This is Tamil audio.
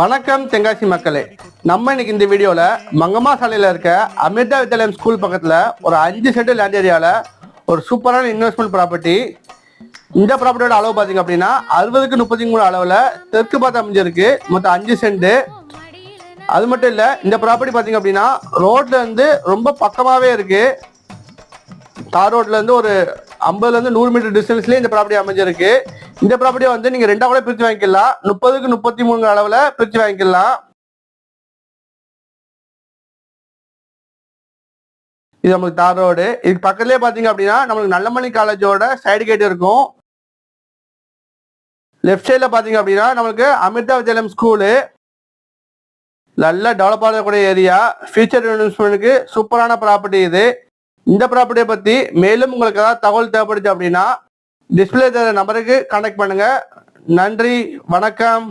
வணக்கம் தென்காசி மக்களே. நம்ம இன்னைக்கு இந்த வீடியோல மங்கம்மா சாலையில இருக்க அமிர்தா வித்யாலயம் ஸ்கூல் பக்கத்துல ஒரு அஞ்சு சென்ட் லேண்ட் ஏரியால ஒரு சூப்பரான இன்வெஸ்ட்மெண்ட் ப்ராப்பர்ட்டி இந்த ப்ராப்பர்ட்டியோட அளவு பாத்தீங்க அப்படின்னா அறுபதுக்கு முப்பத்தி மூணு அளவுல தெற்கு பார்த்து அமைஞ்சிருக்கு. மொத்தம் அஞ்சு சென்ட் அது மட்டும் இல்ல இந்த ப்ராப்பர்ட்டி பாத்தீங்க அப்படின்னா ரோட்ல இருந்து ரொம்ப பக்கமாவே இருக்கு. தார் ரோட்ல இருந்து ஒரு ஐம்பதுல இருந்து நூறு மீட்டர் டிஸ்டன்ஸ்லயே இந்த ப்ராப்பர்ட்டி அமைஞ்சிருக்கு. இந்த ப்ராப்பர்ட்டியை வந்து நீங்க ரெண்டா கூட பிரிச்சு வாங்கிக்கலாம். முப்பதுக்கு முப்பத்தி மூணு அளவுல பிரிச்சு வாங்கிக்கலாம். இது நமக்கு தார் ரோடு இதுக்கு பக்கத்துலயே பாத்தீங்க அப்படின்னா நம்மளுக்கு நல்லமணி காலேஜோட சைடு கேட் இருக்கும். லெஃப்ட் சைட்ல பாத்தீங்க அப்படின்னா நம்மளுக்கு அமிர்தா வித்யாலயம் ஸ்கூலு நல்ல டெவலப் ஆகக்கூடிய ஏரியா ஃபியூச்சர் இன்வெஸ்ட்மெண்ட்டுக்கு சூப்பரான ப்ராப்பர்ட்டி இது. இந்த ப்ராப்பர்ட்டியை பத்தி மேலும் உங்களுக்கு ஏதாவது தகவல் தேவைப்படுச்சு அப்படின்னா டிஸ்பிளே நம்பருக்கு கான்டாக்ட் பண்ணுங்க. நன்றி வணக்கம்.